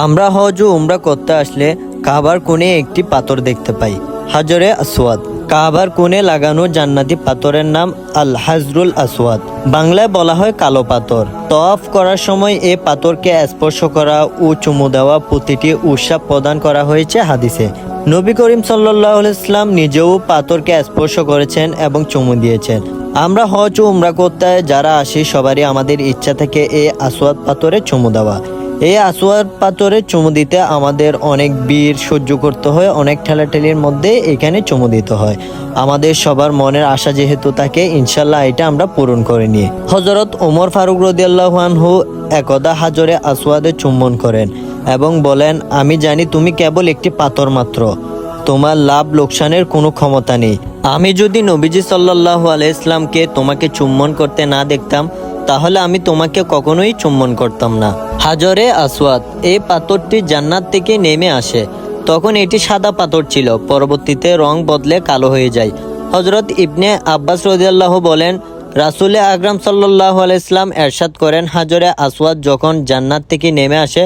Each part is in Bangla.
আমরা হজ ও উমরা করতে আসলে কাবার কোণে একটি পাথর দেখতে পাই, হাজরে আসওয়াদ। কাবার কোণে লাগানো জান্নাতি পাথরের নাম আল হাজরুল আসওয়াদ। বাংলায় বলা হয় কালো পাথর। তফ করার সময় এ পাথরকে স্পর্শ করা ও চুমু দেওয়া প্রতিটি উৎসাহ প্রদান করা হয়েছে হাদিসে। নবী করিম সাল্লাহ ইসলাম নিজেও পাথরকে স্পর্শ করেছেন এবং চুমু দিয়েছেন। আমরা হজ ও উমরা করতে যারা আসি, সবারই আমাদের ইচ্ছা থেকে এই আসওয়াদ পাথরে চুমু দেওয়া। এই আসোয়ার পাথরে চুমু দিতে আমাদের অনেক বীর সহ্য করতে হয়, অনেক ঠেলাঠেলির মধ্যে এখানে চুমু দিতে হয়। আমাদের সবার মনের আশা যেহেতু থাকে, ইনশাল্লাহ এটা আমরা পূরণ করে নিয়ে হজরত ওমর ফারুক রদিয়াল্লাহানহু একদা হাজরে আসওয়াদে চুম্বন করেন এবং বলেন, আমি জানি তুমি কেবল একটি পাথর মাত্র, তোমার লাভ লোকসানের কোনো ক্ষমতা নেই। আমি যদি নবীজি সাল্লাহ আলাইসলামকে তোমাকে চুম্বন করতে না দেখতাম তাহলে আমি তোমাকে কখনোই চুম্বন করতাম না। হাজরে আসওয়াদ, এই পাথরটি জান্নাত থেকে নেমে আসে। তখন এটি সাদা পাথর ছিল, পরবর্তীতে রং বদলে কালো হয়ে যায়। হজরত ইবনে আব্বাস রদিয়াল্লাহ বলেন রাসুলে আকরাম সাল্লাহ আলাইসলাম এরশাদ করেন, হাজরে আসওয়াদ যখন জান্নাত থেকে নেমে আসে,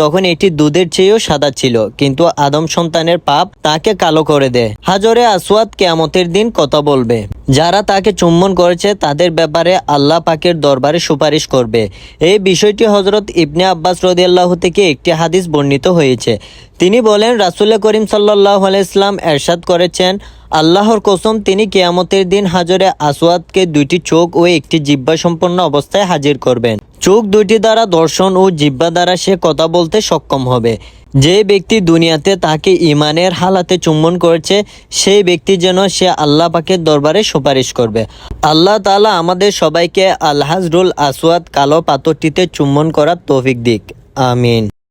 তখন এটি দুধের চেয়েও সাদা ছিল, কিন্তু আদম সন্তানের পাপ তাকে কালো করে দেয়। হাজরে আসওয়াদ কেয়ামতের দিন কথা বলবে। যারা তাকে চুম্বন করেছে, তাদের ব্যাপারে আল্লাহ পাকের দরবারে সুপারিশ করবে। এই বিষয়টি হজরত ইবনে আব্বাস রদিয়াল্লাহ থেকে একটি হাদিস বর্ণিত হয়েছে। তিনি বলেন, রাসুল করিম সাল্লাহ আলাইসলাম এরশাদ করেছেন আল্লাহর কসম, তিনি কেয়ামতের দিন হাজরে আসওয়াদকে দুইটি চোখ ও একটি জিব্বা সম্পন্ন অবস্থায় হাজির করবেন। চোখ দুইটি দ্বারা দর্শন ও জিব্বা দ্বারা সে কথা বলতে সক্ষম হবে। যে ব্যক্তি দুনিয়াতে তাকে ইমানের হালাতে চুম্বন করেছে, সেই ব্যক্তি যেন সে আল্লাহ পাকের দরবারে সুপারিশ করবে। আল্লাহ তাআলা আমাদের সবাইকে আলহাজরুল আসওয়াদ কালো পাথরটিতে চুম্বন করার তৌফিক দিক। আমিন।